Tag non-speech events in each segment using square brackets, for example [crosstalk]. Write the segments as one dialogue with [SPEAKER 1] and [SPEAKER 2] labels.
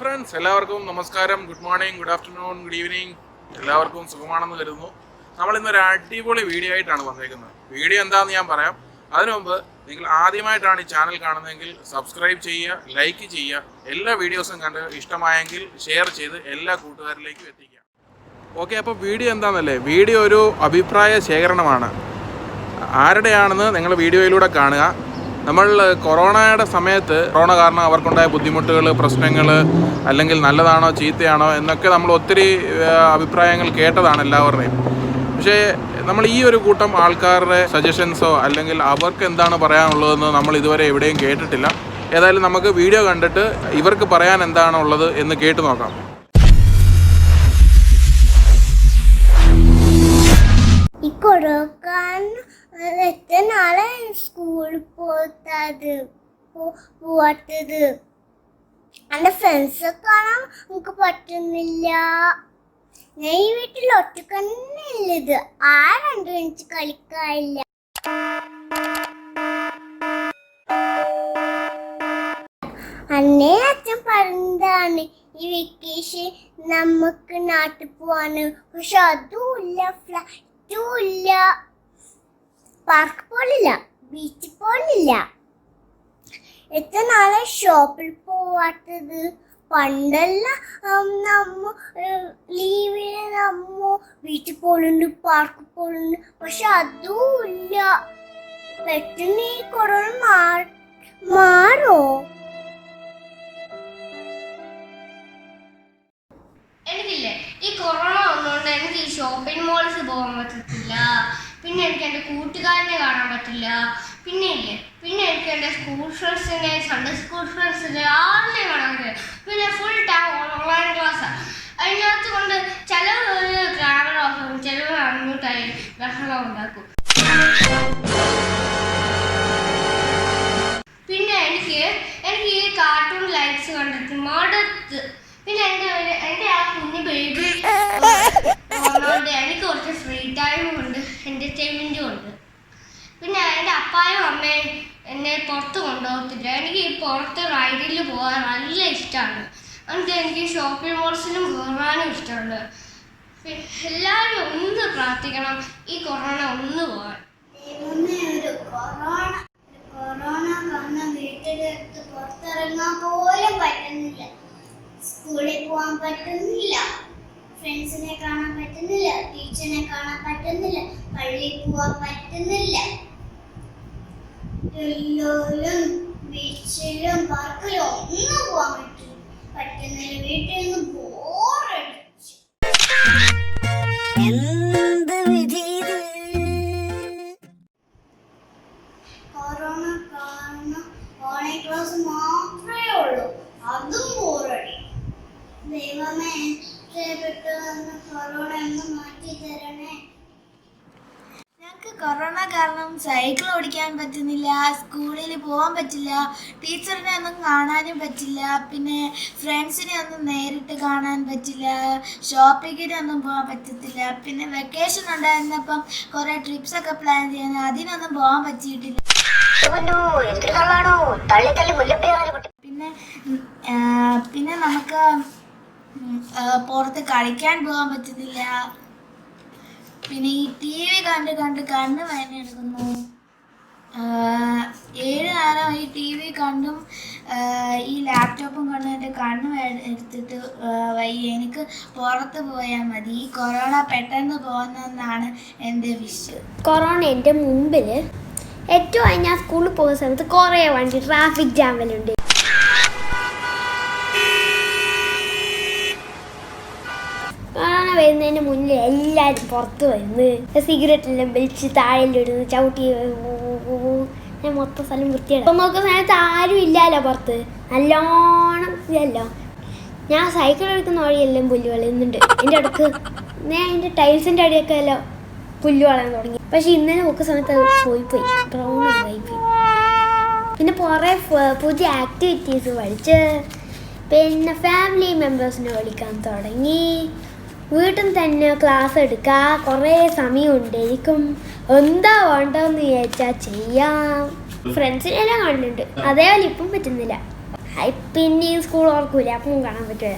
[SPEAKER 1] Friends എല്ലാവർക്കും നമസ്കാരം. Good morning good afternoon good evening എല്ലാവർക്കും സുഖമാണെന്ന് കരുതുന്നു. നമ്മൾ ഇന്നൊരു അടിപൊളി വീഡിയോ ആയിട്ടാണ് വന്നേക്കുന്നത്. വീഡിയോ എന്താണെന്ന് ഞാൻ പറയാം. അതിനു മുമ്പ് നിങ്ങൾ ആദ്യമായിട്ടാണ് ഈ ചാനൽ കാണുന്നതെങ്കിൽ സബ്സ്ക്രൈബ് ചെയ്യുക ലൈക്ക് ചെയ്യുക എല്ലാ വീഡിയോസും കണ്ട് ഇഷ്ടമായെങ്കിൽ ഷെയർ ചെയ്ത് എല്ലാ കൂട്ടുകാരിലേക്കും എത്തിക്കുക. ഓക്കെ അപ്പോൾ വീഡിയോ എന്താണെന്നല്ലേ വീഡിയോ ഒരു അഭിപ്രായ ശേഖരണമാണ്. ആരുടെയാണെന്ന് നിങ്ങൾ വീഡിയോയിലൂടെ കാണുക. നമ്മൾ കൊറോണയുടെ സമയത്ത് കൊറോണ കാരണം അവർക്കുണ്ടായ ബുദ്ധിമുട്ടുകൾ പ്രശ്നങ്ങൾ അല്ലെങ്കിൽ നല്ലതാണോ ചീത്തയാണോ എന്നൊക്കെ നമ്മൾ ഒത്തിരി അഭിപ്രായങ്ങൾ കേട്ടതാണ് എല്ലാവരുടെയും. പക്ഷേ നമ്മൾ ഈ ഒരു കൂട്ടം ആൾക്കാരുടെ സജഷൻസോ അല്ലെങ്കിൽ അവർക്ക് എന്താണ് പറയാനുള്ളതെന്ന് നമ്മൾ ഇതുവരെ എവിടെയും കേട്ടിട്ടില്ല. ഏതായാലും നമുക്ക് വീഡിയോ കണ്ടിട്ട് ഇവർക്ക് പറയാൻ എന്താണുള്ളത് എന്ന് കേട്ട് നോക്കാം.
[SPEAKER 2] ഈ കൊറോക്കാൻ എത്ര സ്കൂളിൽ പോകാത്തത്? പോവാത്തത്? എന്റെ ഫ്രണ്ട്സ് കാണാൻ നമുക്ക് പറ്റുന്നില്ല. ഞാൻ ഈ വീട്ടിൽ ഒറ്റക്കന്നെ ഉള്ളത്. ആരുണ്ട് എനിക്ക് കളിക്കാനില്ല. അന്നേ അച്ഛൻ പറഞ്ഞതാണ് ഈ വെക്കേഷൻ നമുക്ക് നാട്ടിൽ പോവാണ് പക്ഷെ അതും ഇല്ല ഫ്ലൈറ്റും ഇല്ല. പാർക്ക് പോലില്ല ബീച്ച് പോലില്ല. എത്ര നാളെ ഷോപ്പിൽ പോവാത്തത്? പണ്ടെല്ലാം നമ്മ ലീവിന് നമ്മ ബീച്ച് പോലുണ്ട് പാർക്ക് പോലുണ്ട് പക്ഷെ അതും ഇല്ല. പെട്ടെന്ന് ഈ കൊറോണ മാറോ?
[SPEAKER 3] കൂട്ടുകാരനെ കാണാൻ പറ്റില്ല. പിന്നെ ഇല്ലേ പിന്നെ എനിക്ക് എന്റെ സ്കൂൾ ഫ്രണ്ട്സിനെ സൺഡേ സ്കൂൾ ഫ്രണ്ട്സിനെ ആരുടെ കാണാൻ പറ്റില്ല. പിന്നെ ഫുൾ ടൈം ഓൺലൈൻ ക്ലാസ്സാണ് അതിനകത്ത് കൊണ്ട് ചിലവ് ക്യാമറ ഓഫ് ആകും ചിലവർ അൺമ്യൂട്ടായി ബഹളം ഉണ്ടാക്കും. പിന്നെ എനിക്ക് എനിക്ക് ഈ കാർട്ടൂൺ ലൈറ്റ്സ് കണ്ടിട്ട് മടുത്ത്. പിന്നെ എന്റെ എന്റെ ആ കുഞ്ഞു ബേബി [laughs] എനിക്ക് കുറച്ച് ഫ്രീ ടൈമും ഉണ്ട് എന്റർടൈൻമെന്റും ഉണ്ട് പിന്നെ എന്റെ അപ്പായും അമ്മയും എന്നെ പുറത്ത് കൊണ്ടുപോകത്തില്ല. എനിക്ക് ഈ പുറത്ത് റൈഡിൽ പോകാൻ നല്ല ഇഷ്ടമാണ് എന്നിട്ട് എനിക്ക് ഷോപ്പിംഗ് മോൾസിലും കയറാനും ഇഷ്ടമുണ്ട് എല്ലാവരും ഒന്ന് പ്രാർത്ഥിക്കണം ഈ കൊറോണ ഒന്ന് പോകാൻ
[SPEAKER 2] ഒരു കൊറോണ കൊറോണ കാരണം വീട്ടിലെടുത്ത് പുറത്തിറങ്ങാൻ പോലും പറ്റുന്നില്ല. സ്കൂളിൽ പോകാൻ പറ്റുന്നില്ല. ഫ്രണ്ട്സിനെ കാണാൻ പറ്റുന്നില്ല ടീച്ചറിനെ കാണാൻ പറ്റുന്നില്ല പള്ളിയിൽ പോവാൻ പറ്റുന്നില്ല. എല്ലാവരും ബീച്ചിലും പാർക്കിലും ഒന്നും പോകാൻ പറ്റും പറ്റുന്നില്ല. വീട്ടിൽ നിന്ന് ബോറടിച്ചു എന്ത് വിധി കൊറോണ കാരണം ഓൺലൈൻ ക്ലാസ് മാത്രമേ ഉള്ളൂ. അതും ബോറടി ദൈവമേ കൊറോണ ഒന്ന് മാറ്റി തരണേ.
[SPEAKER 4] ഞങ്ങൾക്ക് കൊറോണ കാരണം സൈക്കിൾ ഓടിക്കാൻ പറ്റുന്നില്ല സ്കൂളിൽ പോകാൻ പറ്റില്ല ടീച്ചറിനെ ഒന്നും കാണാനും പറ്റില്ല പിന്നെ ഫ്രണ്ട്സിനെ ഒന്നും നേരിട്ട് കാണാൻ പറ്റില്ല ഷോപ്പിങ്ങിനൊന്നും പോകാൻ പറ്റത്തില്ല. പിന്നെ വെക്കേഷൻ ഉണ്ടായിരുന്നപ്പം കുറേ ട്രിപ്സ് ഒക്കെ പ്ലാൻ ചെയ്യാൻ അതിനൊന്നും പോകാൻ പറ്റിയിട്ടില്ല. പിന്നെ പിന്നെ നമുക്ക് പുറത്ത് കളിക്കാൻ പോകാൻ പറ്റുന്നില്ല. പിന്നെ ഈ ടി വി കണ്ട് കണ്ട് കണ്ണ് വേന എടുക്കുന്നു ഏഴ് നേരം ഈ ടി വി കണ്ടും ഈ ലാപ്ടോപ്പും കണ്ടും എന്റെ കണ്ണ് എടുത്തിട്ട് വയ്യ. എനിക്ക് പുറത്ത് പോയാൽ മതി. ഈ കൊറോണ പെട്ടെന്ന് പോകുന്നതെന്നാണ് എന്റെ വിഷ്
[SPEAKER 2] കൊറോണ എന്റെ മുമ്പിൽ ഏറ്റവും ഞാൻ സ്കൂളിൽ പോകുന്ന സമയത്ത് കുറേ വണ്ടി ട്രാഫിക് ജാമിലുണ്ട് വരുന്നതിന് മുന്നിൽ എല്ലാവരും പുറത്ത് വരുന്നു സിഗരറ്റ് എല്ലാം വലിച്ച് താഴെല്ലിടുന്നു ചവിട്ടി ഞാൻ മൊത്തം സ്ഥലം വൃത്തിയാണ് അപ്പം നോക്കുന്ന സമയത്ത് ആരും ഇല്ലല്ലോ പുറത്ത്. നല്ലോണം ഇല്ലല്ലോ ഞാൻ സൈക്കിൾ എടുക്കുന്ന വഴിയെല്ലാം പുല്ല് വളയുന്നുണ്ട്. എന്റെ അടുത്ത് ഞാൻ എന്റെ ടൈൽസിന്റെ അടിയൊക്കെ എല്ലാം പുല്ല് വളയാൻ തുടങ്ങി. പക്ഷെ ഇന്നലെ നോക്കുന്ന സമയത്ത് അത് പോയി പോയി പോയി. പിന്നെ കുറേ പുതിയ ആക്ടിവിറ്റീസ് പഠിച്ച് പിന്നെ ഫാമിലി മെമ്പേഴ്സിനെ വിളിക്കാൻ തുടങ്ങി. വീട്ടിൽ തന്നെ ക്ലാസ് എടുക്കുക കുറേ സമയമുണ്ട്. എനിക്കും എന്താ വേണ്ടതെന്ന് വിചാരിച്ചാൽ ചെയ്യാം. ഫ്രണ്ട്സിനെല്ലാം കാണുന്നുണ്ട്. അതേപോലെ ഇപ്പം പറ്റുന്നില്ല.
[SPEAKER 5] പിന്നെയും സ്കൂൾ ഓർക്കൂല. അപ്പം കാണാൻ പറ്റില്ല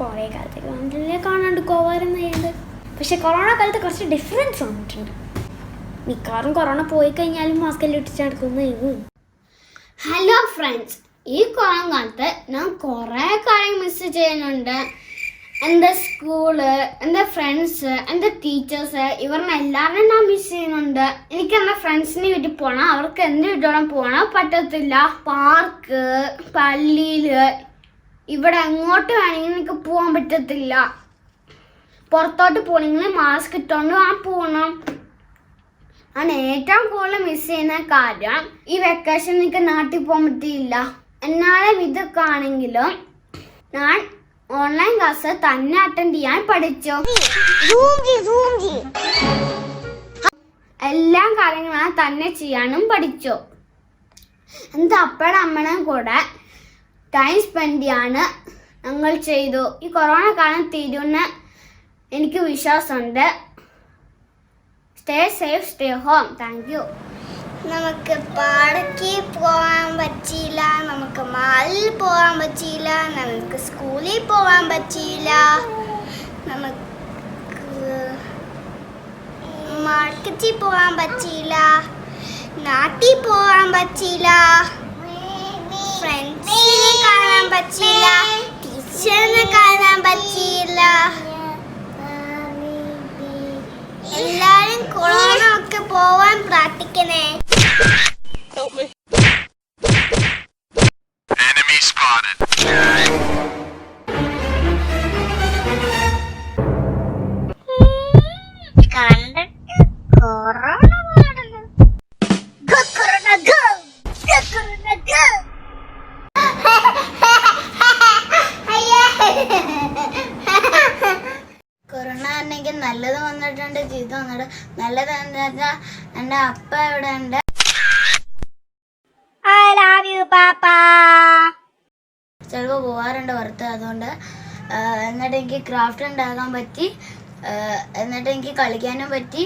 [SPEAKER 5] കുറേ കാലത്തേക്ക് വന്നിട്ടില്ലേ കാണാണ്ട് കോവാറുന്നുണ്ട് പക്ഷെ കൊറോണ കാലത്ത് കുറച്ച് ഡിഫറൻസ് വന്നിട്ടുണ്ട്. മിക്കവാറും കൊറോണ പോയി കഴിഞ്ഞാലും മാസ്ക് എല്ലാം ഇട്ടിച്ച് നടക്കുന്നു ഹലോ ഫ്രണ്ട്സ് ഈ കൊറോണ കാലത്ത് ഞാൻ കുറേ കാര്യം മിസ് ചെയ്യുന്നുണ്ട്. എന്റെ സ്കൂൾ എന്റെ ഫ്രണ്ട്സ് എന്റെ ടീച്ചേഴ്സ് ഇവരുടെ എല്ലാവരും ഞാൻ മിസ് ചെയ്യുന്നുണ്ട്. എനിക്ക് എന്റെ ഫ്രണ്ട്സിനെ വീട്ടിൽ പോകണം അവർക്ക് എന്റെ വീട്ടോടെ പോകണം പറ്റത്തില്ല. പാർക്ക് പള്ളിയിൽ ഇവിടെ എങ്ങോട്ട് വേണമെങ്കിൽ എനിക്ക് പോകാൻ പറ്റത്തില്ല. പുറത്തോട്ട് പോകണമെങ്കിൽ മാസ്ക് ഇട്ടുകൊണ്ട് ആ പോകണം ഞാൻ ഏറ്റവും കൂടുതൽ മിസ് ചെയ്യുന്ന കാര്യം ഈ വെക്കേഷൻ എനിക്ക് നാട്ടിൽ പോകാൻ പറ്റിയില്ല. എന്നാലും ഇതൊക്കെ ആണെങ്കിലും ഞാൻ ഓൺലൈൻ ക്ലാസ് തന്നെ അറ്റൻഡ് ചെയ്യാൻ പഠിച്ചു? എല്ലാ കാര്യങ്ങളും തന്നെ ചെയ്യാനും പഠിച്ചു? എന്താ അപ്പയുടെ അമ്മയും കൂടെ ടൈം സ്പെൻഡ് ചെയ്യാണ് ഞങ്ങൾ ചെയ്തു. ഈ കൊറോണ കാലം തീരുന്ന എനിക്ക് വിശ്വാസമുണ്ട്. Stay safe stay home thank you
[SPEAKER 6] നമുക്ക് പാടക്ക് പോകാൻ പറ്റിയില്ല നമുക്ക് മാളിൽ പോകാൻ പറ്റിയില്ല നമുക്ക് സ്കൂളിൽ പോകാൻ പറ്റിയില്ല. നമുക്ക് മാർക്കറ്റിൽ പോകാൻ പറ്റിയില്ല നാട്ടിൽ പോകാൻ പറ്റിയില്ല ഫ്രണ്ട്സിനെ കാണാൻ പറ്റിയില്ല ടീച്ചറിനെ കാണാൻ പറ്റിയില്ല. എല്ലാരും കൊറോണ ഒക്കെ പോവാൻ പ്രാർത്ഥിക്കണേ.
[SPEAKER 7] Enemy spotted.
[SPEAKER 6] ഗോ. അയ്യേ. കൊറോണ ആണെങ്കിൽ നല്ലത് വന്നിട്ടുണ്ട് ചീത്ത വന്നിട്ട് നല്ലത് എന്താ എന്റെ അപ്പ ഇവിടെ ഉണ്ട് പോകാറുണ്ട് പുറത്ത് അതുകൊണ്ട് എന്നിട്ട് എനിക്ക് ക്രാഫ്റ്റ് ഉണ്ടാക്കാൻ പറ്റി. എന്നിട്ട് എനിക്ക് കളിക്കാനും പറ്റി.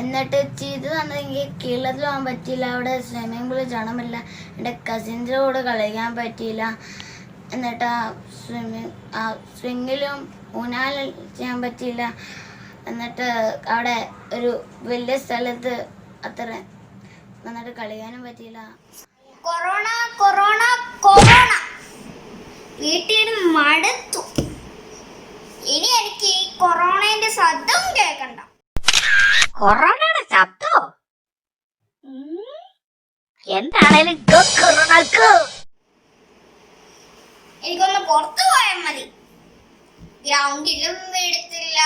[SPEAKER 6] എന്നിട്ട് ചെയ്ത് തന്നെങ്കിൽ കേരളത്തിൽ പോകാൻ പറ്റിയില്ല. അവിടെ സ്വിമ്മിംഗ് പൂളിൽ ചാടാൻ എന്റെ കസിൻസിന്റെ കൂടെ കളിക്കാൻ പറ്റിയില്ല. എന്നിട്ട് ആ സ്വിമ്മിങ് ആ സ്വിങ്ങിലും ഊനാൽ ചെയ്യാൻ പറ്റിയില്ല. എന്നിട്ട് അവിടെ ഒരു വലിയ സ്ഥലത്ത് അത്ര നന്നായിട്ട് കളിക്കാനും പറ്റിയില്ല. Corona corona corona. വീട്ടിൽ മടുത്തു. ഇനി എനിക്ക് ഈ കൊറോണയുടെ ശബ്ദം കേൾക്കണ്ട.
[SPEAKER 8] കൊറോണയുടെ ശബ്ദോ? എന്താണേലും
[SPEAKER 6] എനിക്കൊന്ന് പുറത്തു പോയാൽ മതി. ഗ്രൗണ്ടിലും എടുത്തില്ല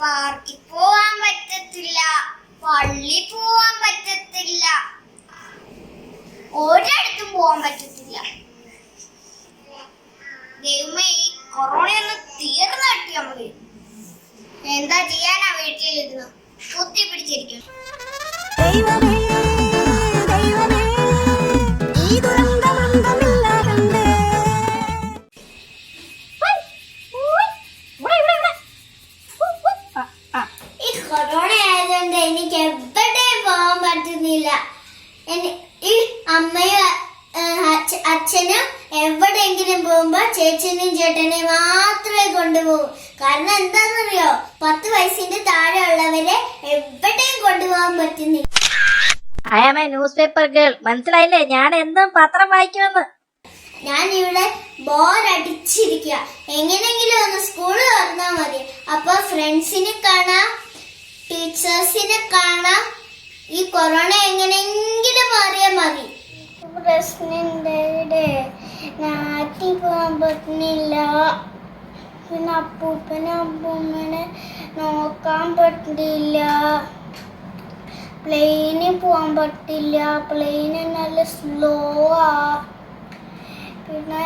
[SPEAKER 6] പാർക്കിൽ പോവാൻ പറ്റത്തില്ല. പള്ളി പോവാൻ പറ്റത്തില്ല. ഒരിടത്തും പോവാൻ പറ്റത്തില്ല. എന്താ ചെയ്യാനാ വീട്ടിലിരുന്നു? കുത്തി പിടിച്ചിരിക്കും
[SPEAKER 8] പേപ്പർ ഗേൾ മനസ്സിലായില്ലേ? ഞാൻ എന്നും പത്രം വായിക്കുമെന്ന്.
[SPEAKER 6] ഞാൻ ഇവിടെ ബോറടിച്ചിരിക്കുക എങ്ങനെങ്കിലും ഒന്ന് സ്കൂൾ തുറന്നാൽ മതി. അപ്പൊ ഫ്രണ്ട്സിനെ കാണാം ടീച്ചേഴ്സിനെ കാണാം. ഈ കൊറോണ എങ്ങനെയെങ്കിലും മാറിയാൽ മതി. പ്രശ്നമുണ്ട് നാട്ടിൽ പോകാൻ പറ്റുന്നില്ല. പിന്നെ അപ്പൂപ്പനെ അപ്പൂമ്മനെ നോക്കാൻ പറ്റില്ല പ്ലെയിനിൽ പോകാൻ പറ്റില്ല. പ്ലെയിന് നല്ല സ്ലോ ആ. പിന്നെ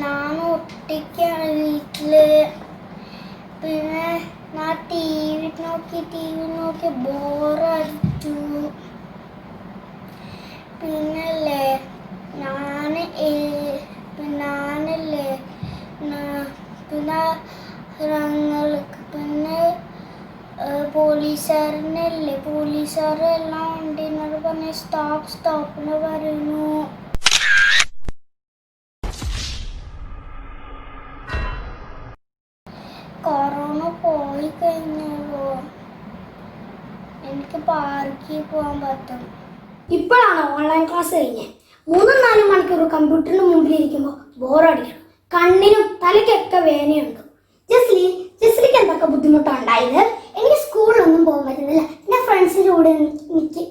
[SPEAKER 6] ഞാൻ ഒറ്റയ്ക്കാണ് വീട്ടിൽ. പിന്നെ ടി വി നോക്കി ടി വി നോക്കി ബോറടിച്ചു
[SPEAKER 9] കൊറോണ പോയി കഴിഞ്ഞല്ലോ എനിക്ക് പാർക്കിൽ പോകാൻ പറ്റും. ഇപ്പോഴാണ് ഓൺലൈൻ ക്ലാസ് കഴിഞ്ഞ് മൂന്നും നാലും മണിക്കൂർ കമ്പ്യൂട്ടറിന് മുമ്പിൽ ഇരിക്കുമ്പോൾ ബോറടിക്കണം കണ്ണിനും തലയ്ക്കൊക്കെ വേനയുണ്ട് ജസ്ലി ജസ്ലിക്ക് എന്തൊക്കെ ബുദ്ധിമുട്ടുണ്ടായത് എനിക്ക് സ്കൂളിലൊന്നും പോകാൻ പറ്റുന്നില്ല. എന്റെ ഫ്രണ്ട്സിന്റെ കൂടെ എനിക്ക്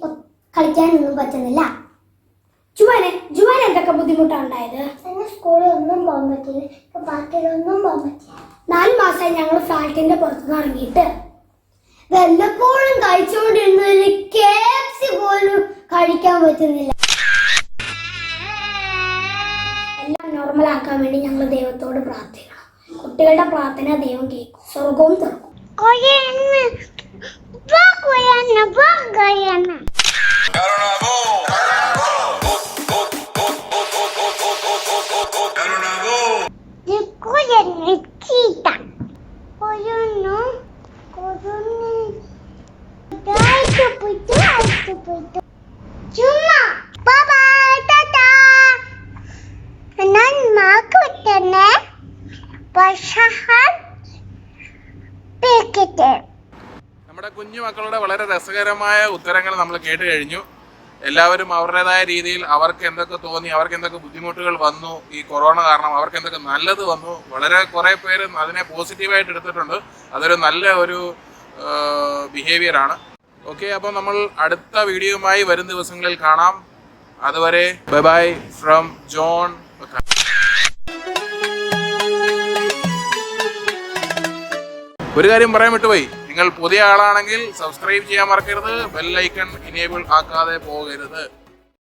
[SPEAKER 9] കളിക്കാനൊന്നും പറ്റുന്നില്ല. ജുവാന് ജുവാൻ എന്തൊക്കെ ബുദ്ധിമുട്ടാണ് ഉണ്ടായത്? എന്നെ സ്കൂളിൽ ഒന്നും പോകാൻ പറ്റില്ല പാർട്ടിയിലൊന്നും പോകാൻ പറ്റില്ല നാല് മാസമായി ഞങ്ങൾ ഫ്ലാറ്റിന്റെ പുറത്തുനിന്ന് ഇറങ്ങിയിട്ട്. വല്ലപ്പോഴും കഴിച്ചുകൊണ്ടിരുന്ന ഒരു പോലും കഴിക്കാൻ പറ്റുന്നില്ല. എല്ലാം നോർമൽ ആക്കാൻ വേണ്ടി ഞങ്ങൾ ദൈവത്തോട് പ്രാർത്ഥിക്കണം. കുട്ടികളുടെ പ്രാർത്ഥന ദൈവം കേൾക്കും. സ്വർഗവും തുറക്കും. ചുമ്മാ. Bye tata. ഞാൻ മാർക്ക് വിട്ടേ പക്ഷേ പേക്കറ്റ്.
[SPEAKER 1] നമ്മുടെ കുഞ്ഞു മക്കളുടെ വളരെ രസകരമായ ഉത്തരങ്ങൾ നമ്മൾ കേട്ട് കഴിഞ്ഞു. എല്ലാവരും അവരുടേതായ രീതിയിൽ അവർക്ക് എന്തൊക്കെ തോന്നി അവർക്ക് എന്തൊക്കെ ബുദ്ധിമുട്ടുകൾ വന്നു ഈ കൊറോണ കാരണം അവർക്ക് എന്തൊക്കെ നല്ലത് വന്നു വളരെ കുറേ പേര് അതിനെ പോസിറ്റീവായിട്ട് എടുത്തിട്ടുണ്ട്. അതൊരു നല്ല ഒരു ബിഹേവിയർ ആണ്. ഓക്കെ അപ്പോൾ നമ്മൾ അടുത്ത വീഡിയോയുമായി വരും ദിവസങ്ങളിൽ കാണാം. അതുവരെ ബൈ ബൈ ഫ്രം ജോൺ ഒരു കാര്യം പറയാൻ വിട്ടുപോയി. നിങ്ങൾ പുതിയ ആളാണെങ്കിൽ സബ്സ്ക്രൈബ് ചെയ്യാൻ മറക്കരുത്. ബെൽ ഐക്കൺ ഇനേബിൾ ആക്കാതെ പോകരുത്.